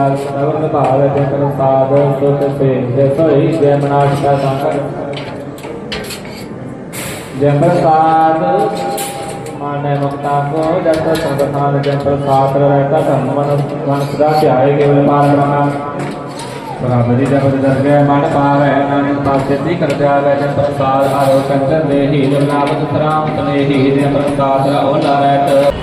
ਤਿਸ ਪਿਆਰ ਸਵਨ ਭਾਵੈ ਤੇ ਸੇ ਜੈ ਜੈ ਮਨਾਸ਼ ਕਾ ਸੰਕਟ ਜੈ ਪ੍ਰਸਾਦ ਮਾਨੈ ਮੁਕਤਾ ਕੋ ਜਤ ਸੰਗਤਾਨ ਜੈ ਪ੍ਰਸਾਦ ਰਹਿਤਾ ਧਨ ਮਨ ਮਨ ਸਦਾ ਧਿਆਏ ਕੇਵਲ ਪਾਰ ਬਰਾਬਰੀ ਜਬ ਦਰਗਹਿ ਮਨ ਪਾਵੈ ਨਾਨਕ ਪਾਸੇ ਦੀ ਕਰ ਜਾਵੈ ਜੈ ਪ੍ਰਸਾਦ ਆਰੋ ਕੰਚਨ ਦੇਹੀ ਜਨਾਵਤ ਸਰਾਮ ਤਨੇਹੀ ਜੈ ਪ੍ਰਸਾਦ ਓਲਾ ਰਹਿਤ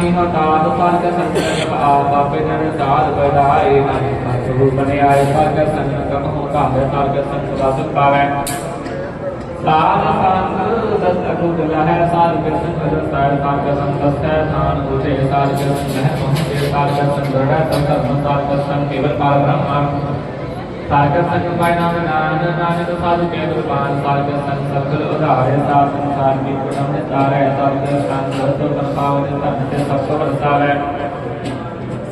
ਸਾਰਕ ਸੰਗ ਨਾਹੀ ਹਤਾਦ ਸਾਰਕ ਸੰਗ ਜਪ ਆਪ ਆਪੇ ਜਨ ਸਾਧ ਬਦਾਏ ਨਾਹੀ ਸਤਿਗੁਰ ਬਨੇ ਆਏ ਸਾਰਕ ਸੰਗ ਕਮ ਹੋ ਕਾਹੇ ਸਾਰਕ ਸੰਗ ਸਦਾ ਪਾਵੈ। ਸਾਧ ਸੰਗ ਦਸ ਅਟੁੱਟ ਲਹੈ, ਸਾਧ ਕੇ ਸੰਗ ਰਸਾਇ ਸਾਰਕ ਸੰਗ ਦਸੈ, ਥਾਨ ਉਠੇ ਸਾਰਕ ਸੰਗ ਲਹਿ ਪਹੁੰਚੇ ਸਾਰਕ ਸੰਗ ਦ੍ਰਿੜੈ ਸੰਗ ਸਾਰਕ ਸੰਗ ਕੇਵਲ ਪਾਰ ਬ੍ਰਹਮ। ਸਾਰਕ ਸੰਗ ਪਾਇ ਨਾਮ ਨਾਨਕ ਨਾਨਕ ਸਾਧੂ ਕੇ ਗੁਰਬਾਨ ਸਾਰਕ ਸੰਗ ਸਗਲ ਉਧਾਰੇ, ਸਾਧ ਸੰਸਾਰ ਕੀ ਕੁਟਮ ਨੇ ਤਾਰੈ ਸਾਰਕ ਸੰਗ ਸਤੋ ਕੰਪਾਵਨ ਧਨ ਤੇ ਸਭ ਤੋਂ ਵਰਤਾਵੈ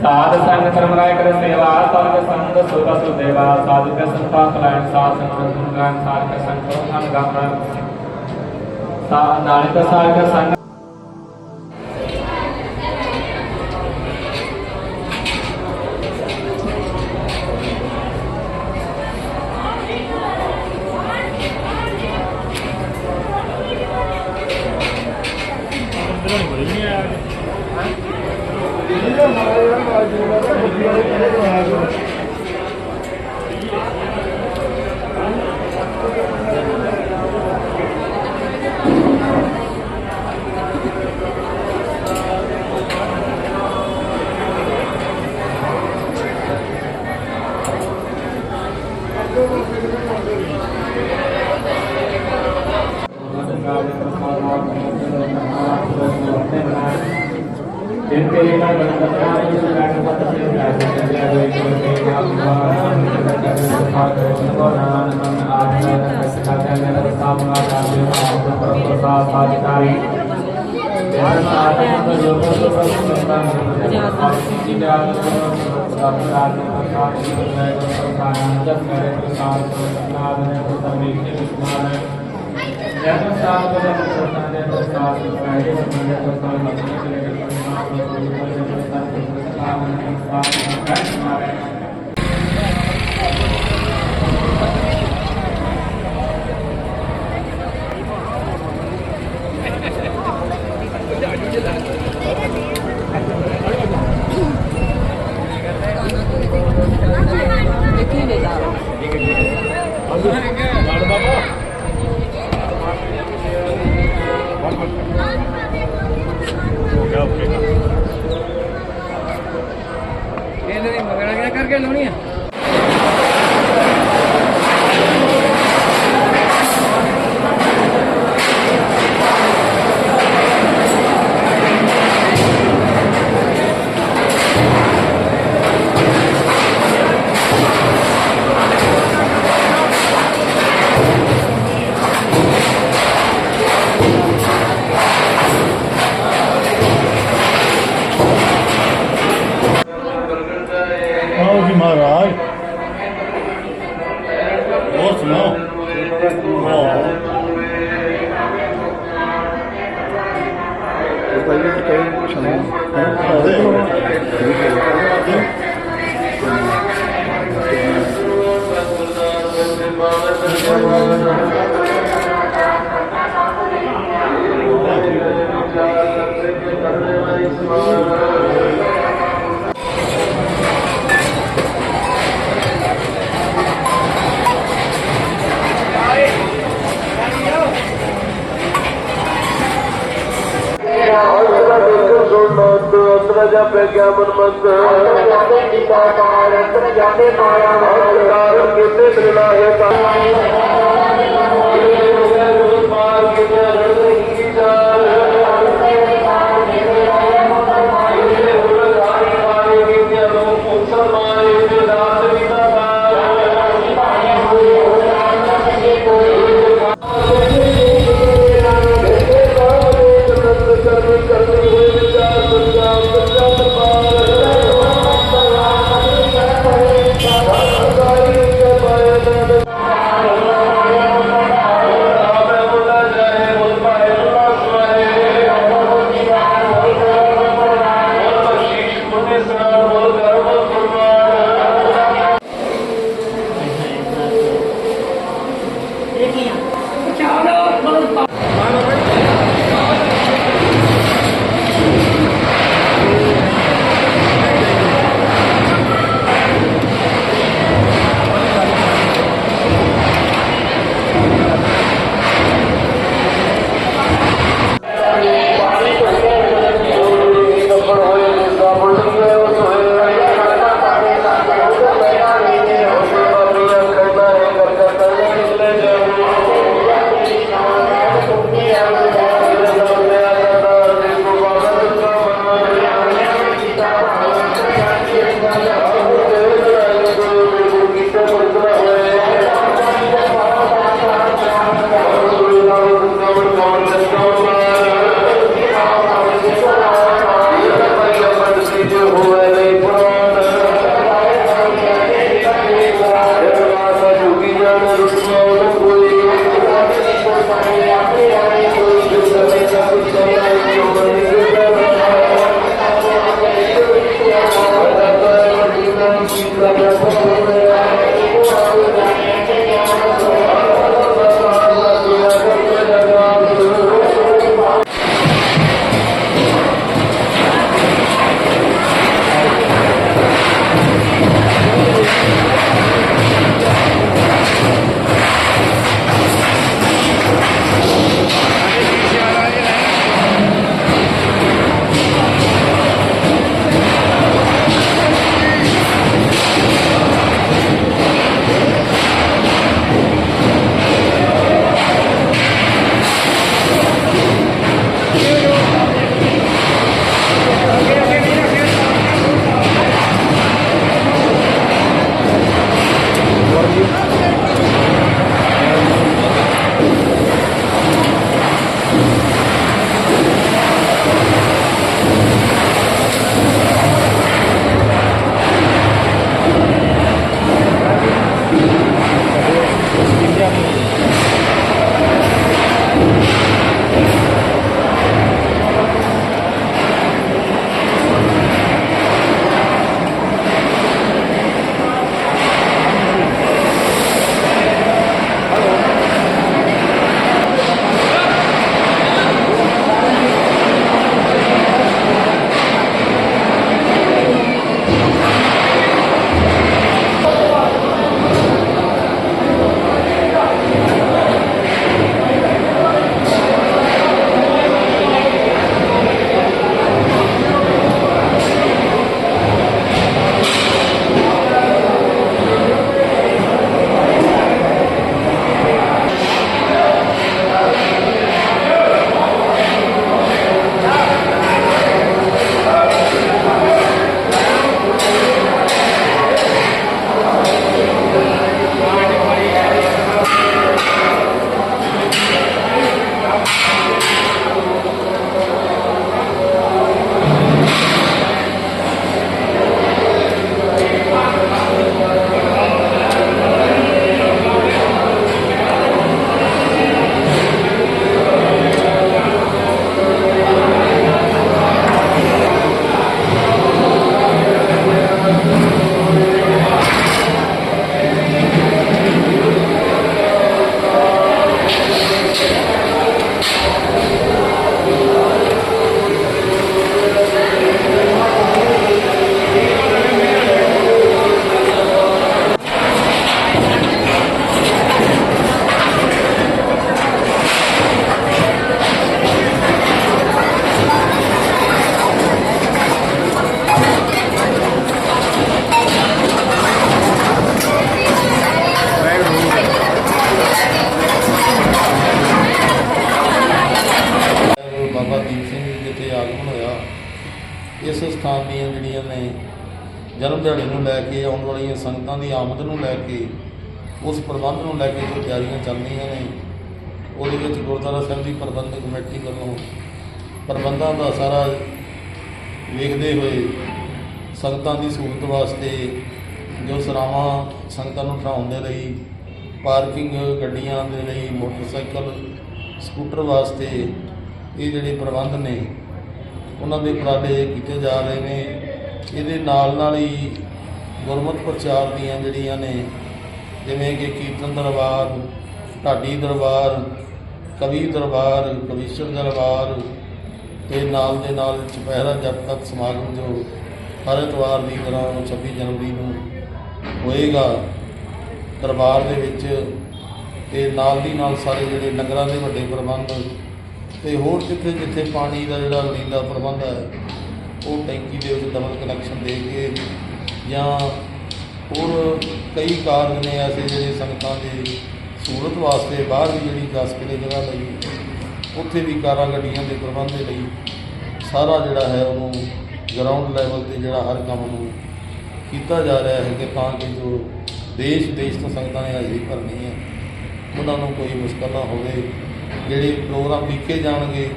ਸਾਧ ਸੰਗ ਕਰਮ ਰਾਇ ਕਰ ਸੇਵਾ ਸਾਰਕ ਸੰਗ ਸੋਭਾ ਸੁ ਦੇਵਾ ਸਾਧੂ ਕੇ ਸੰਗ ਪਾਪ ਲੈਣ, ਸਾਧ ਸੰਗ ਗੁਣਗਾਨ ਸਾਰਕ ਸੰਗ ਪ੍ਰਧਾਨ ਗਾਮਨ ਸਾ, ਨਾਨਕ ਸਾਰਕ ਸੰਗ ਜਿਨ ਸੰਤਾਨ ਜੀ ਦਾ ਸਤਿਕਾਰ ਪ੍ਰਸਾਦ ਜੀ ਮੈਂ ਪ੍ਰਸਾਦ ਜਪ ਕਰੇ ਪ੍ਰਸਾਦ ਪ੍ਰਸਾਦ ਨੇ ਪਰਮੇਸ਼ਰ ਵਿਸਮਾਨ ਜਨ ਸਾਧ ਬਲ ਪ੍ਰਸਾਦ ਦੇ ਪ੍ਰਸਾਦ ਪਹਿਲੇ 努力！ਪ੍ਰਗਾਮਨ ਮੰਤ ਜਾਂਦੇ ਪਿਤਾ ਕਾਰਨ ਜਾਂਦੇ ਮਾਇਆ ਕਾਰਨ ਕਿਤੇ ਬਿਨਾ ਹੈ ਤਾਂ Obrigada. ਉਸ ਪ੍ਰਬੰਧ ਨੂੰ ਲੈ ਕੇ ਜੋ ਤਿਆਰੀਆਂ ਚੱਲ ਰਹੀਆਂ ਨੇ, ਉਹਦੇ ਵਿੱਚ ਗੁਰਦੁਆਰਾ ਸਾਹਿਬ ਦੀ ਪ੍ਰਬੰਧਕ ਕਮੇਟੀ ਵੱਲੋਂ ਪ੍ਰਬੰਧਾਂ ਦਾ ਸਾਰਾ ਵੇਖਦੇ ਹੋਏ ਸੰਗਤਾਂ ਦੀ ਸਹੂਲਤ ਵਾਸਤੇ ਜੋ ਸਰਾਵਾਂ ਸੰਗਤਾਂ ਨੂੰ ਠਹਿਰਾਉਣ ਦੇ ਲਈ, ਪਾਰਕਿੰਗ ਗੱਡੀਆਂ ਦੇ ਲਈ, ਮੋਟਰਸਾਈਕਲ, ਸਕੂਟਰ ਵਾਸਤੇ ਇਹ ਜਿਹੜੇ ਪ੍ਰਬੰਧ ਨੇ, ਉਹਨਾਂ ਦੇ ਉਪਰਾਲੇ ਕੀਤੇ ਜਾ ਰਹੇ ਨੇ। ਇਹਦੇ ਨਾਲ ਨਾਲ ਹੀ ਗੁਰਮਤਿ ਪ੍ਰਚਾਰ ਦੀਆਂ ਜਿਹੜੀਆਂ ਨੇ ਜਿਵੇਂ ਕਿ ਕੀਰਤਨ ਦਰਬਾਰ, ਢਾਡੀ ਦਰਬਾਰ, ਕਵੀ ਦਰਬਾਰ, ਕਵੀਸ਼ਰ ਦਰਬਾਰ ਤੇ ਨਾਲ ਦੇ ਨਾਲ ਚੁਪਹਿਰਾ ਜਪ ਤੱਕ ਸਮਾਗਮ ਜੋ ਹਰ ਇਤਵਾਰ ਦੀ ਤਰ੍ਹਾਂ 26 ਜਨਵਰੀ ਨੂੰ ਹੋਏਗਾ ਦਰਬਾਰ ਦੇ ਵਿੱਚ ਤੇ ਨਾਲ ਦੀ ਨਾਲ ਸਾਰੇ ਜਿਹੜੇ ਲੰਗਰਾਂ ਦੇ ਵੱਡੇ ਪ੍ਰਬੰਧ ਤੇ ਹੋਰ ਜਿੱਥੇ ਜਿੱਥੇ ਪਾਣੀ ਦਾ ਜਿਹੜਾ ਲੋੜੀਂਦਾ ਪ੍ਰਬੰਧ ਹੈ, ਉਹ ਟੈਂਕੀ ਦੇ ਵਿੱਚ ਡਬਲ ਕਨੈਕਸ਼ਨ ਦੇ ਕੇ ਜਾਂ ਹੋਰ ਕਈ ਕਾਰਜ ਨੇ ਐਸੇ ਜਿਹੜੇ ਸੰਗਤਾਂ ਦੇ ਸਹੂਲਤ ਵਾਸਤੇ ਬਾਹਰ ਦੀ ਜਿਹੜੀ 10 ਕਿਲੇ ਜਗ੍ਹਾ ਲਈ, ਉੱਥੇ ਵੀ ਕਾਰਾਂ ਗੱਡੀਆਂ ਦੇ ਪ੍ਰਬੰਧ ਦੇ ਲਈ ਸਾਰਾ ਜਿਹੜਾ ਹੈ ਉਹਨੂੰ ਗਰਾਊਂਡ ਲੈਵਲ ਤੇ ਜਿਹੜਾ ਹਰ ਕੰਮ ਨੂੰ ਕੀਤਾ ਜਾ ਰਿਹਾ ਹੈ ਕਿ ਤਾਂ ਕਿ ਜੋ ਦੇਸ਼ ਦੇਸ਼ ਤੋਂ ਸੰਗਤਾਂ ਨੇ ਹਾਜ਼ਰੀ ਭਰਨੀ ਹੈ, ਉਹਨਾਂ ਨੂੰ ਕੋਈ ਮੁਸ਼ਕਲ ਨਾ ਹੋਵੇ। ਜਿਹੜੇ ਪ੍ਰੋਗਰਾਮ ਲਿਖੇ ਜਾਣਗੇ,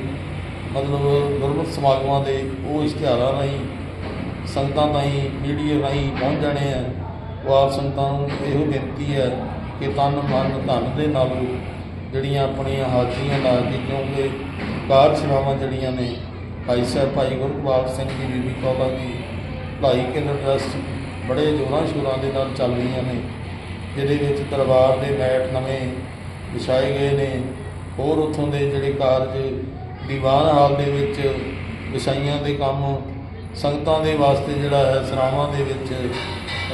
ਮਤਲਬ ਗੁਰਮਤਿ ਸਮਾਗਮਾਂ ਦੇ ਉਹ ਇਸ਼ਤਿਹਾਰਾਂ ਰਾਹੀਂ, ਸੰਗਤਾਂ ਤਾਈਂ, ਮੀਡੀਆ ਰਾਹੀਂ ਪਹੁੰਚ ਜਾਣੇ ਆ। ਉਹ ਆਪ ਸੰਗਤਾਂ ਨੂੰ ਇਹੋ ਬੇਨਤੀ ਹੈ ਕਿ ਤਨ ਮਨ ਧਨ ਦੇ ਨਾਲੋਂ ਜਿਹੜੀਆਂ ਆਪਣੀਆਂ ਹਾਜ਼ਰੀਆਂ ਲਾ ਕੇ, ਕਿਉਂਕਿ ਕਾਰ ਸੇਵਾਵਾਂ ਜਿਹੜੀਆਂ ਨੇ, ਭਾਈ ਸਾਹਿਬ, ਭਾਈ ਗੁਰਗੋਬਿੰਦ ਸਿੰਘ ਜੀ, ਬੀਬੀ ਕੌਲਾ ਦੀ ਭਾਈ ਕੇਂਦਰ ਟਰੱਸਟ ਬੜੇ ਜੋਰਾਂ ਸ਼ੋਰਾਂ ਦੇ ਨਾਲ ਚੱਲ ਰਹੀਆਂ ਨੇ, ਜਿਹਦੇ ਵਿੱਚ ਦਰਬਾਰ ਦੇ ਮੈਟ ਨਵੇਂ ਵਿਛਾਏ ਗਏ ਨੇ, ਹੋਰ ਉੱਥੋਂ ਦੇ ਜਿਹੜੇ ਕਾਰਜ ਦੀਵਾਨ ਹਾਲ ਦੇ ਵਿੱਚ ਵਿਛਾਈਆਂ ਦੇ ਕੰਮ ਸੰਗਤਾਂ ਦੇ ਵਾਸਤੇ ਜਿਹੜਾ ਹੈ, ਸਰਾਵਾਂ ਦੇ ਵਿੱਚ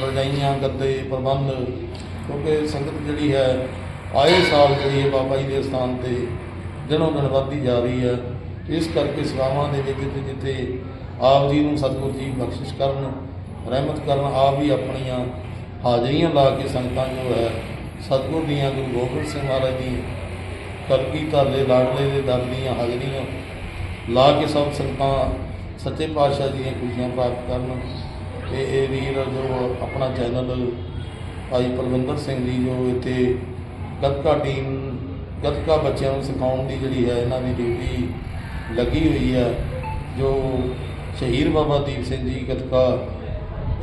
ਰਜਾਈਆਂ, ਗੱਦੇ, ਪ੍ਰਬੰਧ, ਕਿਉਂਕਿ ਸੰਗਤ ਜਿਹੜੀ ਹੈ, ਆਏ ਸਾਲ ਜਿਹੜੀ ਹੈ ਬਾਬਾ ਜੀ ਦੇ ਸਥਾਨ ਤੇ ਦਿਨੋਂ ਦਿਨ ਵੱਧਦੀ ਜਾ ਰਹੀ ਹੈ। ਇਸ ਕਰਕੇ ਸੇਵਾਵਾਂ ਦੇ ਵਿੱਚ ਜਿੱਥੇ ਜਿੱਥੇ ਆਪ ਜੀ ਨੂੰ ਸਤਿਗੁਰੂ ਜੀ ਬਖਸ਼ਿਸ਼ ਕਰਨ, ਰਹਿਮਤ ਕਰਨ, ਆਪ ਹੀ ਆਪਣੀਆਂ ਹਾਜ਼ਰੀਆਂ ਲਾ ਕੇ ਸੰਗਤਾਂ ਜੋ ਹੈ, ਸਤਿਗੁਰ ਦੀਆਂ ਗੁਰੂ ਗੋਬਿੰਦ ਸਿੰਘ ਮਹਾਰਾਜ ਦੀ ਕਲਗੀ ਧਰਲੇ, ਲਾਡਲੇ ਦੇ ਦਰ ਦੀਆਂ ਹਾਜ਼ਰੀਆਂ ਲਾ ਕੇ ਸਭ ਸੰਗਤਾਂ ਸੱਚੇ ਪਾਤਸ਼ਾਹ ਜੀ ਦੀਆਂ ਖੁਸ਼ੀਆਂ ਪ੍ਰਾਪਤ ਕਰਨ। ਤੇ ਇਹ ਵੀਰ ਜੋ ਆਪਣਾ ਚੈਨਲ ਭਾਈ ਪਰਵਿੰਦਰ ਸਿੰਘ ਜੀ ਜੋ ਇੱਥੇ ਗੱਤਕਾ ਟੀਮ ਗੱਤਕਾ ਬੱਚਿਆਂ ਨੂੰ ਸਿਖਾਉਣ ਦੀ ਜਿਹੜੀ ਹੈ, ਇਹਨਾਂ ਦੀ ਡਿਊਟੀ ਲੱਗੀ ਹੋਈ ਹੈ, ਜੋ ਸ਼ਹੀਦ ਬਾਬਾ ਦੀਪ ਸਿੰਘ ਜੀ ਗੱਤਕਾ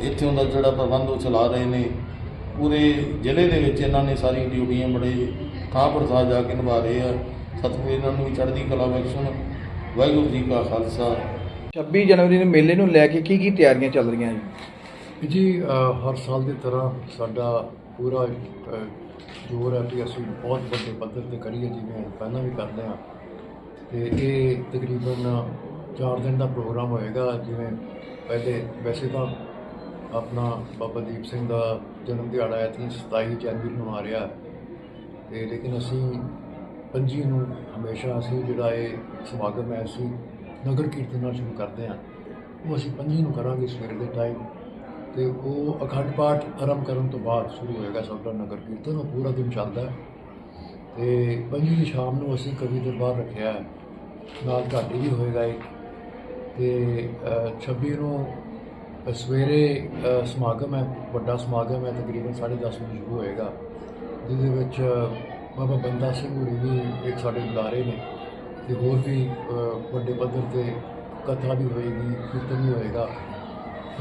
ਇੱਥੋਂ ਦਾ ਜਿਹੜਾ ਪ੍ਰਬੰਧ ਉਹ ਚਲਾ ਰਹੇ ਨੇ, ਪੂਰੇ ਜ਼ਿਲ੍ਹੇ ਦੇ ਵਿੱਚ ਇਹਨਾਂ ਨੇ ਸਾਰੀ ਡਿਊਟੀਆਂ ਬੜੇ ਥਾਂ ਪ੍ਰਥਾ ਜਾ ਕੇ ਨਿਭਾ ਰਹੇ ਆ। ਸਤਿਗੁਰੂ ਇਹਨਾਂ ਨੂੰ ਵੀ ਚੜ੍ਹਦੀ ਕਲਾ ਬਖਸ਼ਣ। ਵਾਹਿਗੁਰੂ ਜੀ ਕਾ ਖਾਲਸਾ। 26 ਜਨਵਰੀ ਨੂੰ ਮੇਲੇ ਨੂੰ ਲੈ ਕੇ ਕੀ ਕੀ ਤਿਆਰੀਆਂ ਚੱਲ ਰਹੀਆਂ ਜੀ ਜੀ ਅ, ਹਰ ਸਾਲ ਦੀ ਤਰ੍ਹਾਂ ਸਾਡਾ ਪੂਰਾ ਅ, ਜ਼ੋਰ ਹੈ ਕਿ ਅਸੀਂ ਬਹੁਤ ਵੱਡੇ ਪੱਧਰ ਤੇ ਕਰੀਏ ਜਿਵੇਂ ਪਹਿਲਾਂ ਵੀ ਕਰਦੇ ਹਾਂ ਤੇ ਇਹ ਤਕਰੀਬਨ 4 ਦਿਨ ਦਾ ਪ੍ਰੋਗਰਾਮ ਹੋਏਗਾ ਜਿਵੇਂ ਪਹਿਲੇ ਵੈਸੇ ਤਾਂ ਆਪਣਾ ਬਾਬਾ ਦੀਪ ਸਿੰਘ ਦਾ ਜਨਮ ਦਿਹਾੜਾ ਹੈ 27 ਜਨਵਰੀ ਨੂੰ ਆ ਰਿਹਾ ਹੈ। ਤੇ ਲੇਕਿਨ ਅਸੀਂ ਪੰਜੀ ਨੂੰ ਹਮੇਸ਼ਾ ਅਸੀਂ ਜਿਹੜਾ ਇਹ ਸਮਾਗਮ ਹੈ ਅਸੀਂ ਨਗਰ ਕੀਰਤਨ ਨਾਲ ਸ਼ੁਰੂ ਕਰਦੇ ਹਾਂ। ਉਹ ਅਸੀਂ ਪੰਜੀ ਨੂੰ ਕਰਾਂਗੇ ਸਵੇਰ ਦੇ ਟਾਈਮ ਤੇ ਉਹ ਅਖੰਡ ਪਾਠ ਆਰੰਭ ਕਰਨ ਤੋਂ ਬਾਅਦ ਸ਼ੁਰੂ ਹੋਏਗਾ ਸਾਡਾ ਨਗਰ ਕੀਰਤਨ। ਉਹ ਪੂਰਾ ਦਿਨ ਚੱਲਦਾ ਹੈ। ਤੇ ਪੰਜੀ ਦੀ ਸ਼ਾਮ ਨੂੰ ਅਸੀਂ ਕਵੀ ਦਰਬਾਰ ਰੱਖਿਆ ਹੈ। ਨਾਲ ਘਾਟੀ ਵੀ ਹੋਏਗਾ ਇੱਕ। ਤੇ ਅ, 26 ਨੂੰ ਸਵੇਰੇ ਸਮਾਗਮ ਹੈ। ਵੱਡਾ ਸਮਾਗਮ ਹੈ। ਤਕਰੀਬਨ 10:30 ਵਜੇ ਸ਼ੁਰੂ ਹੋਏਗਾ। ਜਿਹਦੇ ਵਿੱਚ ਬਾਬਾ ਬੰਦਾ ਸਿੰਘ ਹੋਰੀ ਵੀ ਇੱਕ ਸਾਡੇ ਬੁਲਾਰੇ ਨੇ। ਤੇ ਹੋਰ ਵੀ ਵੱਡੇ ਪੱਧਰ ਤੇ ਕਥਾ ਵੀ ਹੋਏਗੀ ਕੀਰਤਨ ਵੀ ਹੋਏਗਾ।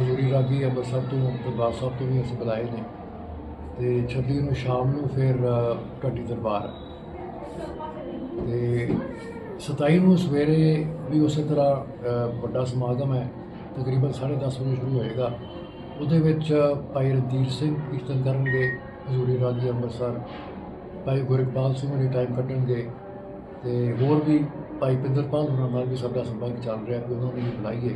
ਹਜ਼ੂਰੀ ਰਾਗੀ ਅੰਮ੍ਰਿਤਸਰ ਤੋਂ ਦਰਬਾਰ ਸਾਹਿਬ ਤੋਂ ਵੀ ਅਸੀਂ ਬੁਲਾਏ ਨੇ। ਤੇ 26 ਨੂੰ ਸ਼ਾਮ ਨੂੰ ਫਿਰ ਅ, ਦਰਬਾਰ। ਤੇ 27 ਨੂੰ ਸਵੇਰੇ ਵੀ ਉਸੇ ਤਰ੍ਹਾਂ ਵੱਡਾ ਸਮਾਗਮ ਹੈ। ਤਕਰੀਬਨ 10:30 ਵਜੇ ਸ਼ੁਰੂ ਹੋਏਗਾ। ਉਹਦੇ ਵਿੱਚ ਭਾਈ ਰਣਧੀਰ ਸਿੰਘ ਕੀਰਤਨ ਕਰਨਗੇ ਹਜ਼ੂਰੀ ਰਾਗੀ ਅੰਮ੍ਰਿਤਸਰ ਭਾਈ ਗੁਰਕਪਾਲ ਸਿੰਘ ਹੋਣੀ ਟਾਈਮ ਕੱਢਣਗੇ। ਤੇ ਹੋਰ ਵੀ ਭਾਈ ਪਿੰਦਰਪਾਲ ਹੋਰਾਂ ਨਾਲ ਵੀ ਸਾਡਾ ਸੰਪਰਕ ਚੱਲ ਰਿਹਾ ਕਿ ਉਹਨਾਂ ਨੂੰ ਵੀ ਬੁਲਾਈਏ।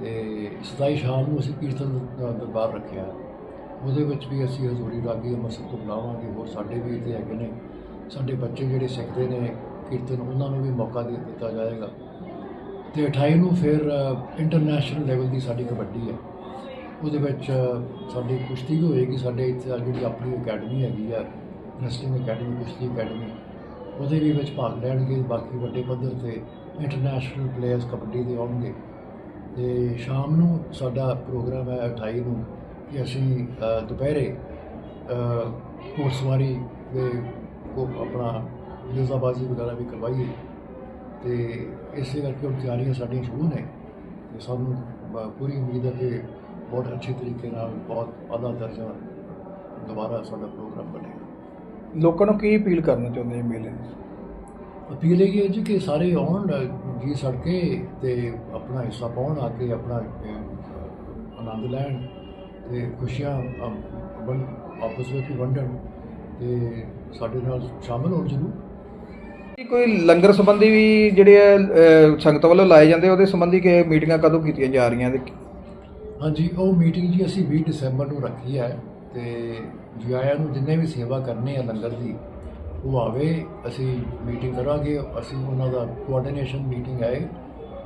ਤੇ 27 ਸ਼ਾਮ ਨੂੰ ਅਸੀਂ ਕੀਰਤਨ ਦਾ ਦਰਬਾਰ ਰੱਖਿਆ। ਉਹਦੇ ਵਿੱਚ ਵੀ ਅਸੀਂ ਹਜ਼ੂਰੀ ਰਾਗੀ ਅੰਮ੍ਰਿਤਸਰ ਤੋਂ ਬੁਲਾਵਾਂਗੇ, ਹੋਰ ਸਾਡੇ ਵੀ ਇੱਥੇ ਹੈਗੇ ਨੇ। ਸਾਡੇ ਬੱਚੇ ਜਿਹੜੇ ਸਿੱਖਦੇ ਨੇ ਕੀਰਤਨ, ਉਹਨਾਂ ਨੂੰ ਵੀ ਮੌਕਾ ਦੇ ਦਿੱਤਾ ਜਾਏਗਾ। ਤੇ 28 ਨੂੰ ਫਿਰ ਇੰਟਰਨੈਸ਼ਨਲ ਲੈਵਲ ਦੀ ਸਾਡੀ ਕਬੱਡੀ ਹੈ। ਉਹਦੇ ਵਿੱਚ ਸਾਡੀ ਕੁਸ਼ਤੀ ਵੀ ਹੋਏਗੀ। ਸਾਡੇ ਇੱਥੇ ਜਿਹੜੀ ਆਪਣੀ ਅਕੈਡਮੀ ਹੈਗੀ ਆ ਰੈਸਲਿੰਗ ਅਕੈਡਮੀ ਕੁਸ਼ਤੀ ਅਕੈਡਮੀ ਉਹਦੇ ਵੀ ਵਿੱਚ ਭਾਗ ਲੈਣਗੇ ਬਾਕੀ ਵੱਡੇ ਪੱਧਰ ਤੇ ਇੰਟਰਨੈਸ਼ਨਲ ਪਲੇਅਰਸ ਕਬੱਡੀ ਦੇ ਆਉਣਗੇ। ਤੇ ਸ਼ਾਮ ਨੂੰ ਸਾਡਾ ਪ੍ਰੋਗਰਾਮ ਹੈ 28 ਨੂੰ ਕਿ ਅਸੀਂ ਦੁਪਹਿਰੇ ਅ, ਘੋੜਸਵਾਰੀ ਦੇ ਕੋ ਆਪਣਾ ਨਿਜ਼ਾਬਾਜ਼ੀ ਵਗੈਰਾ ਵੀ ਕਰਵਾਈਏ। ਤੇ ਇਸੇ ਕਰਕੇ ਉਹ ਤਿਆਰੀਆਂ ਸਾਡੀਆਂ ਸ਼ੁਰੂ ਨੇ। ਤੇ ਸਾਨੂੰ ਪੂਰੀ ਉਮੀਦ ਹੈ ਕਿ ਬਹੁਤ ਅੱਛੇ ਤਰੀਕੇ ਨਾਲ ਬਹੁਤ ਆਲਾ ਦਰਜਾ ਦੁਬਾਰਾ ਸਾਡਾ ਪ੍ਰੋਗਰਾਮ ਬਣੇਗਾ। ਲੋਕਾਂ ਨੂੰ ਕੀ ਅਪੀਲ ਕਰਨਾ ਚਾਹੁੰਦੇ ਜੀ ਮੇਲੇ ਨੂੰ ਅਪੀਲ ਇਹ ਹੈ ਜੀ ਕਿ ਸਾਰੇ ਆਉਣ ਜੀ ਸੜਕੇ ਤੇ ਆਪਣਾ ਹਿੱਸਾ ਪਾਉਣ ਆ ਕੇ ਆਪਣਾ ਆਨੰਦ ਲੈਣ ਤੇ ਖੁਸ਼ੀਆਂ ਵੰਡ ਆਪਸ ਵਿੱਚ ਵੰਡਣ ਤੇ ਸਾਡੇ ਨਾਲ ਸ਼ਾਮਲ ਹੋਣ ਜ਼ਰੂਰ। ਕੀ ਕੋਈ ਲੰਗਰ ਸੰਬੰਧੀ ਵੀ ਜਿਹੜੇ ਸੰਗਤ ਵੱਲੋਂ ਲਾਏ ਜਾਂਦੇ ਉਹਦੇ ਸੰਬੰਧੀ ਕਿ ਮੀਟਿੰਗਾਂ ਕਦੋਂ ਕੀਤੀਆਂ ਜਾ ਰਹੀਆਂ ਤੇ ਹਾਂਜੀ ਉਹ ਮੀਟਿੰਗ ਜੀ ਅਸੀਂ 20 ਦਸੰਬਰ ਨੂੰ ਰੱਖੀ ਹੈ। ਤੇ ਜਿਆਇਆ ਨੂੰ ਜਿੰਨੇ ਵੀ ਸੇਵਾ ਕਰਨੀ ਹੈ ਲੰਗਰ ਦੀ, ਉਹ ਆਵੇ, ਅਸੀਂ ਮੀਟਿੰਗ ਕਰਾਂਗੇ, ਅਸੀਂ ਉਹਨਾਂ ਦਾ ਕੋਆਰਡੀਨੇਸ਼ਨ ਮੀਟਿੰਗ ਹੈ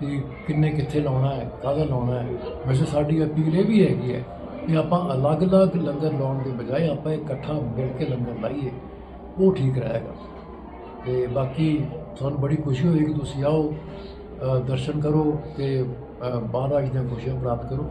ਕਿ ਕਿੰਨੇ ਕਿੱਥੇ ਲਾਉਣਾ ਹੈ, ਕਾਹਦਾ ਲਾਉਣਾ ਹੈ। ਵੈਸੇ ਸਾਡੀ ਅਪੀਲ ਇਹ ਵੀ ਹੈਗੀ ਹੈ ਕਿ ਆਪਾਂ ਅਲੱਗ-ਅਲੱਗ ਲੰਗਰ ਲਾਉਣ ਦੇ ਬਜਾਏ ਆਪਾਂ ਇਕੱਠਾ ਮਿਲ ਕੇ ਲੰਗਰ ਲਾਈਏ, ਉਹ ਠੀਕ ਰਹੇਗਾ। ਤੇ ਬਾਕੀ ਤੁਹਾਨੂੰ ਬੜੀ ਖੁਸ਼ੀ ਹੋਏਗੀ, ਤੁਸੀਂ ਆਓ ਦਰਸ਼ਨ ਕਰੋ ਤੇ ਮਹਾਰਾਜ ਦੀਆਂ ਖੁਸ਼ੀਆਂ ਪ੍ਰਾਪਤ ਕਰੋ।